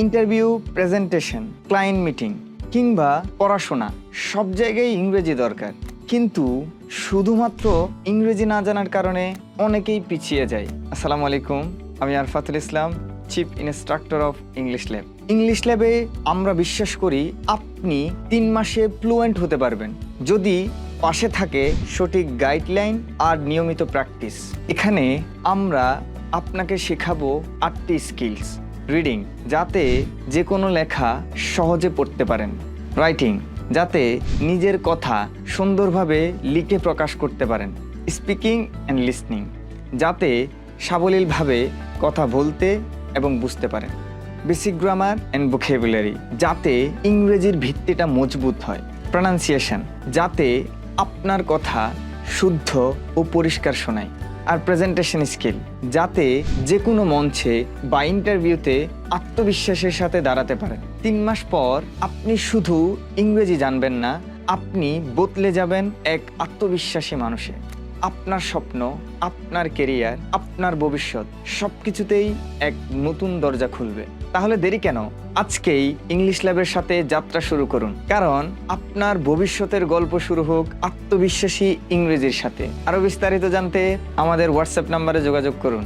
Interview, presentation, client meeting কিংবা পড়াশোনা, সব জায়গায় ইংরেজি দরকার। কিন্তু শুধুমাত্র ইংরেজি না জানার কারণে অনেকেই পিছিয়ে যায়। আসসালামু আলাইকুম, আমি Arfatul Islam chief instructor of English lab English ল্যাবে আমরা বিশ্বাস করি আপনি তিন মাসে ফ্লুয়েন্ট হতে পারবেন, যদি পাশে থাকে সঠিক গাইডলাইন আর নিয়মিত প্র্যাকটিস এখানে আমরা আপনাকে শেখাবো আটটি স্কিলস রিডিং যাতে যে কোনো লেখা সহজে পড়তে পারেন। রাইটিং যাতে নিজের কথা সুন্দরভাবে লিখে প্রকাশ করতে পারেন। স্পিকিং অ্যান্ড লিসনিং যাতে সাবলীলভাবে কথা বলতে এবং বুঝতে পারেন। বেসিক গ্রামার অ্যান্ড ভোকেবুলারি যাতে ইংরেজির ভিত্তিটা মজবুত হয়। প্রনাউন্সিয়েশন যাতে আপনার কথা শুদ্ধ ও পরিষ্কার শোনায়। আর প্রেজেন্টেশন স্কিল যাতে যে কোনো মঞ্চে বা ইন্টারভিউতে আত্মবিশ্বাসের সাথে দাঁড়াতে পারেন। তিন মাস পর আপনি শুধু ইংরেজি জানবেন না, আপনি বদলে যাবেন এক আত্মবিশ্বাসী মানুষে। আপনার স্বপ্ন, আপনার কেরিয়ার আপনার ভবিষ্যৎ সব কিছুতেই এক নতুন দরজা খুলবে। তাহলে দেরি কেন? আজকেই ইংলিশ ল্যাবের সাথে যাত্রা শুরু করুন। কারণ আপনার ভবিষ্যতের গল্প শুরু হোক আত্মবিশ্বাসী ইংরেজির সাথে। আরও বিস্তারিত জানতে আমাদের হোয়াটসঅ্যাপ নাম্বারে যোগাযোগ করুন।